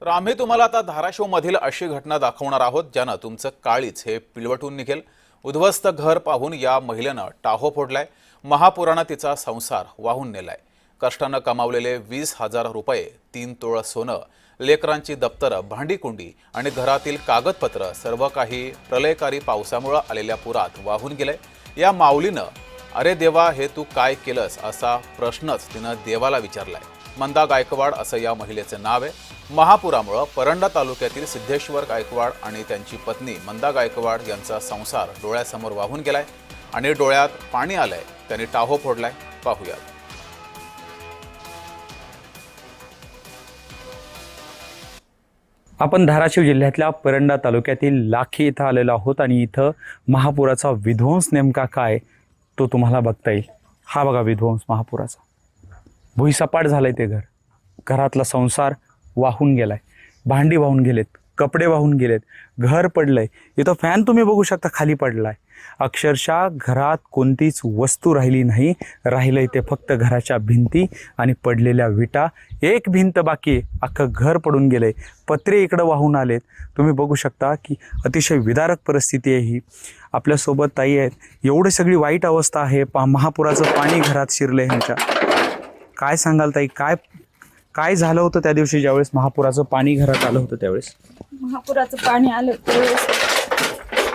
तर आम्ही तुम्हाला आता धाराशिवमधील अशी घटना दाखवणार आहोत ज्यानं तुमचं काळीच हे पिळवटून निघेल. उद्ध्वस्त घर पाहून या महिलेनं टाहो फोडलाय. महापुरानं तिचा संसार वाहून नेलाय. कष्टानं कमावलेले वीस हजार रुपये तीन तोळ सोनं लेकरांची दप्तरं भांडीकुंडी आणि घरातील कागदपत्र सर्व काही प्रलयकारी पावसामुळं आलेल्या पुरात वाहून गेलंय. या माऊलीनं अरे देवा हे तू काय केलंस? असा प्रश्नच तिनं देवाला विचारलाय. मंदा गायकवाड असं या महिलेचं नाव आहे. महापुरामुळं परंडा तालुक्यातील सिद्धेश्वर गायकवाड आणि त्यांची पत्नी मंदा गायकवाड यांचा संसार डोळ्यासमोर वाहून गेलाय आणि डोळ्यात पाणी आलंय. त्यांनी टाहो फोडलाय. पाहूयात. आपण धाराशिव जिल्ह्यातल्या परंडा तालुक्यातील लाखी इथं आलेलो आहोत आणि इथं महापुराचा विध्वंस नेमका काय तो तुम्हाला बघता येईल. हा बघा विध्वंस महापुराचा. भुईसपाट झालंय ते घर. घरातला संसार वाहून गेलाय. भांडी वाहून गेलेत कपडे वाहून गेलेत घर पडलंय. इथं फॅन तुम्ही बघू शकता खाली पडलाय. अक्षरशः घरात कोणतीच वस्तू राहिली नाही. राहिलंय ते फक्त घराच्या भिंती आणि पडलेल्या विटा. एक भिंत बाकी अख्खं घर पडून गेलंय. पत्रे इकडं वाहून आलेत. तुम्ही बघू शकता की अतिशय विदारक परिस्थिती आहे ही. आपल्यासोबत ताई आहेत. एवढी सगळी वाईट अवस्था आहे. पा महापुराचं पाणी घरात शिरलंय ह्यांच्या. काय सांगाल ताई? काय काय झालं होतं त्या दिवशी ज्यावेळेस महापुराचं पाणी घरात आलं होतं त्यावेळेस? महापुराचं पाणी आलं त्यावेळेस.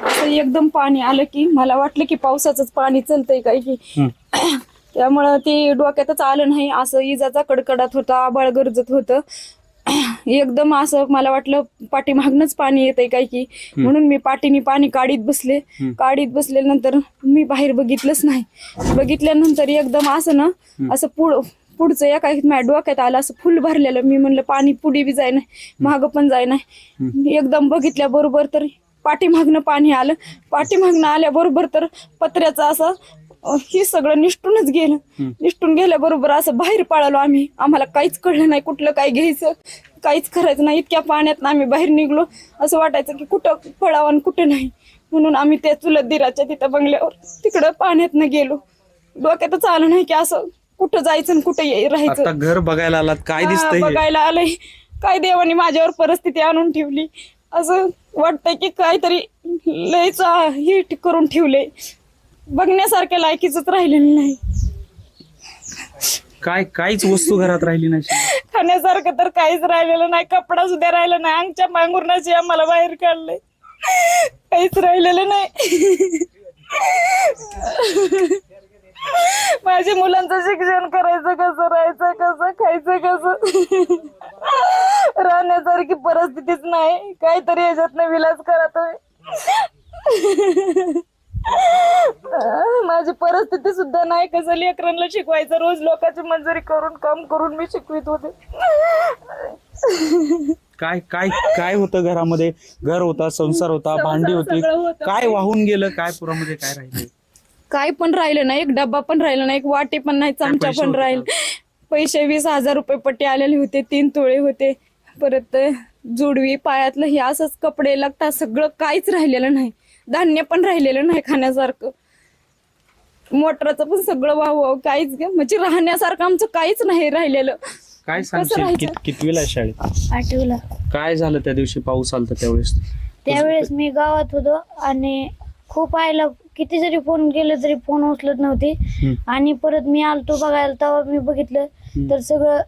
असं एकदम पाणी आलं की मला वाटलं की पावसाचंच पाणी चालतंय काय की. त्यामुळं ते डोक्यातच आलं नाही. असं इजाचा कडकडत होता आबाळ गरजत होतं. एकदम असं मला वाटलं पाठीमागनच पाणी येतंय काय की. म्हणून मी पाठीने पाणी काढीत बसले. काढीत बसल्यानंतर मी बाहेर बघितलंच नाही. बघितल्यानंतर एकदम असं ना असं पुढ पुढचं एका माझ्या डोक्यात आलं असं फुल भरलेलं. मी म्हणलं पाणी पुढे बी जाय नाही मागं पण जाय नाही एकदम बघितल्याबरोबर तर पाठीमागनं पाणी आलं. पाठीमागनं आल्याबरोबर तर पत्र्याचं असं हे सगळं निष्ठूनच गेलं. निष्ठून गेल्याबरोबर असं बाहेर पळालो आम्ही. आम्हाला काहीच कळलं नाही कुठलं काय घ्यायचं काहीच करायचं नाही. इतक्या पाण्यात आम्ही बाहेर निघलो. असं वाटायचं की कुठं पळावं आणि कुठं नाही. म्हणून आम्ही त्या चुलत दिराच्या तिथं बंगल्यावर तिकडं पाण्यातनं गेलो. डोक्यातच आलं नाही की असं कुठं जायचं आणि कुठं ये- राहायचं? आता घर बघायला आलात काय हा, दिसतंय हे? बघायला आलंय. काय देवाने माझ्यावर परिस्थिती आणून ठेवली? असं वाटतंय की काहीतरी लयच हे ठ- करून ठेवले बघण्यासारख्या लायकीच राहिलेलं नाही. काय काहीच वस्तू घरात राहिली नाही. खाण्यासारखं तर काहीच राहिलेलं नाही. कपडा सुद्धा राहिला नाही. अंगच्या मांगुरणाची आम्हाला बाहेर काढलंय. काहीच राहिलेलं नाही. माझ्या मुलांचं शिक्षण करायचं कसं राहायचं कसं खायचं कसं? राहण्यासारखी परिस्थितीच नाही. काहीतरी याच्यातनं विलास करा तुम्ही. माझी परिस्थिती सुद्धा नाही. कसं लेकरांना शिकवायचं? रोज लोकांची मंजुरी करून काम करून मी शिकवित होते. काय काय काय होतं घरामध्ये? घर होता संसार होता भांडी होती. काय वाहून गेलं? काय पुरामध्ये काय राहिले काय पण राहिलं नाही एक डब्बा पण राहिला नाही एक वाटी पण नाही चमचा पैसे पण होते राहील. पैसे वीस हजार रुपये पट्टी आलेले होते तीन तोळे होते. परत जुडवी पायातलं हे असंच कपडे लागतात सगळं काहीच राहिलेलं नाही. धान्य पण राहिलेलं नाही खाण्यासारखं. मोटराचं पण सगळं वाहू वाहू काहीच ग- म्हणजे राहण्यासारखं आमचं काहीच नाही राहिलेलं. काय कसं सांगशील? राहायचं? कित- कितवीला आहे शाळेत? आठवीला. काय झालं त्या दिवशी पाऊस आलता त्यावेळेस? त्यावेळेस मी गावात होतो आणि खूप आईला किती जरी फोन केले तरी फोन उचलत नव्हते. आणि परत मी आलतो बघायला तेव्हा मी बघितलं. तर सगळं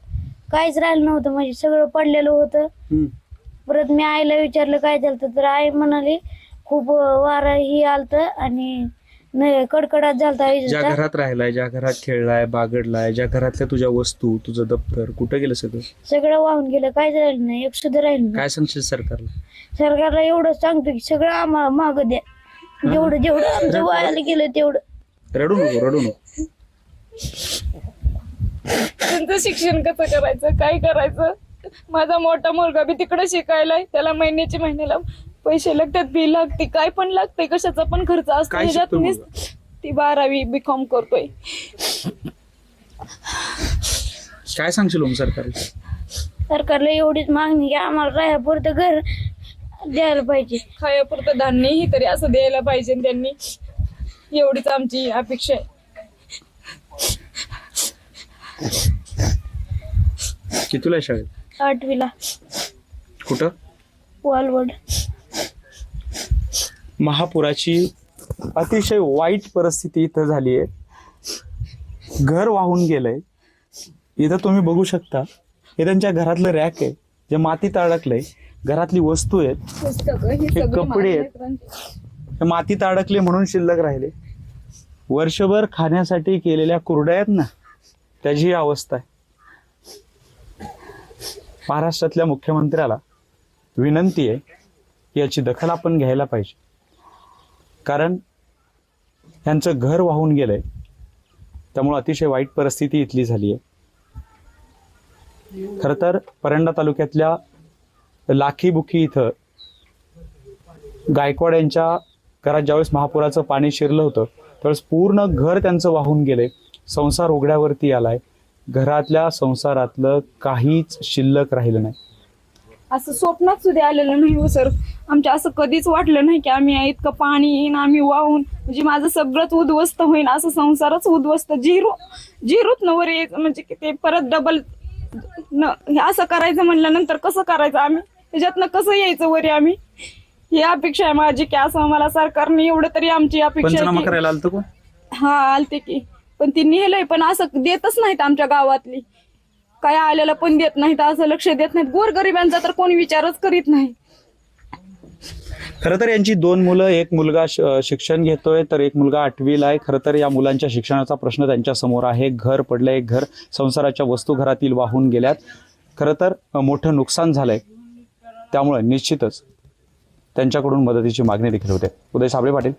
काहीच राहिलं नव्हतं म्हणजे सगळं पडलेलं होतं. परत मी आईला विचारलं काय झालं? तर आई म्हणाली खूप वारा ही आलत आणि कडकडाट झालता ज्या घरात राहिलाय ज्या घरात खेळलाय बागडलाय ज्या घरातल्या तुझ्या वस्तू तुझं दप्तर कुठं गेलं सगळं? सगळं वाहून गेलं काहीच राहिलं नाही एक सुद्धा राहिलं नाही. काय सांगशील सरकारला? सरकारला एवढं सांगतो की सगळं आम्हाला माग द्या. जेवढं जेवढं आमचं वायाला गेलं तेवढं. रडू नको रडू नको. त्यांचं शिक्षण कसं करायचं? काय करायचं? माझा मोठा मुलगा बी तिकडे शिकायलाय. त्याला महिन्याच्या महिन्याला पैसे लागतात बी लागते. काय पण लागते कशाचा पण खर्च असतो. काय ह्याच्यात शिकतो मीच- मुलगा? ती बारावी बी कॉम करतोय. काय सांगशील ओम सरकारला? सरकारला एवढीच मागणी की आम्हाला राहापुरतं घर द्यायला पाहिजे. खायापुरतं धान्यही तरी असं द्यायला पाहिजे त्यांनी एवढीच आमची अपेक्षा आहे. कितीला आहे शाळेत? आठवीला. कुठं? वालवड. महापुराची अतिशय वाईट परिस्थिती इथं झाली आहे घर वाहून गेलंय. इथं तुम्ही बघू शकता. हे त्यांच्या घरातलं रॅक आहे. जे मातीत अडकलंय घरातली वस्तू आहेत पुस्तकं हे हे सगळं कपडे आहेत. हे मातीत अडकले म्हणून शिल्लक राहिले. वर्षभर खाण्यासाठी केलेल्या कुरड्या आहेत ना त्याची ही अवस्था आहे. महाराष्ट्रातल्या मुख्यमंत्र्याला विनंती आहे की याची दखल आपण घ्यायला पाहिजे. कारण यांचं घर वाहून गेलंय त्यामुळे अतिशय वाईट परिस्थिती इथली झाली आहे खरं तर परंडा तालुक्यातल्या लाखीबुखी इथं गायकवाड यांच्या घरात ज्यावेळेस महापुराचं पाणी शिरलं होतं त्यावेळेस पूर्ण घर त्यांचं वाहून गेले. संसार उघड्यावरती आलाय. घरातल्या संसारातलं काहीच शिल्लक राहिलं नाही. असं स्वप्नात सुद्धा आलेलं नाही हो सर. आमच्या असं कधीच वाटलं नाही की आम्ही इतकं पाणी येईन आम्ही वाहून म्हणजे माझं सगळंच उद्ध्वस्त होईन असं संसारच उद्ध्वस्त. झिरो जिरोत नवर एक म्हणजे की ते परत डबल न हे असं करायचं म्हणल्यानंतर कसं करायचं आम्ही? त्याच्यातनं कसं यायचं वरी आम्ही? ही अपेक्षा आहे माझी की असं मला सरकारने एवढं तरी आमची अपेक्षा आहे पंचनामा की- करायला आलं कोण हा आलते की. पण ती नेलंय पण असं देतच नाहीत आमच्या गावातली. काय आलेलं पण देत नाहीत असं लक्ष देत नाहीत. गोरगरिबांचा तर कोणी विचारच करीत नाही. खरं तर यांची दोन मुलं एक मुलगा श- शिक्षण घेतोय तर एक मुलगा आठवीला आहे. खरं तर या मुलांच्या शिक्षणाचा प्रश्न त्यांच्यासमोर आहे. घर पडलंय घर संसाराच्या वस्तू घरातील वाहून गेल्यात. खरं तर मोठं नुकसान झालंय. त्यामुळे निश्चितच त्यांच्याकडून मदतीची मागणी देखील होते. उदय साबळे पाटील.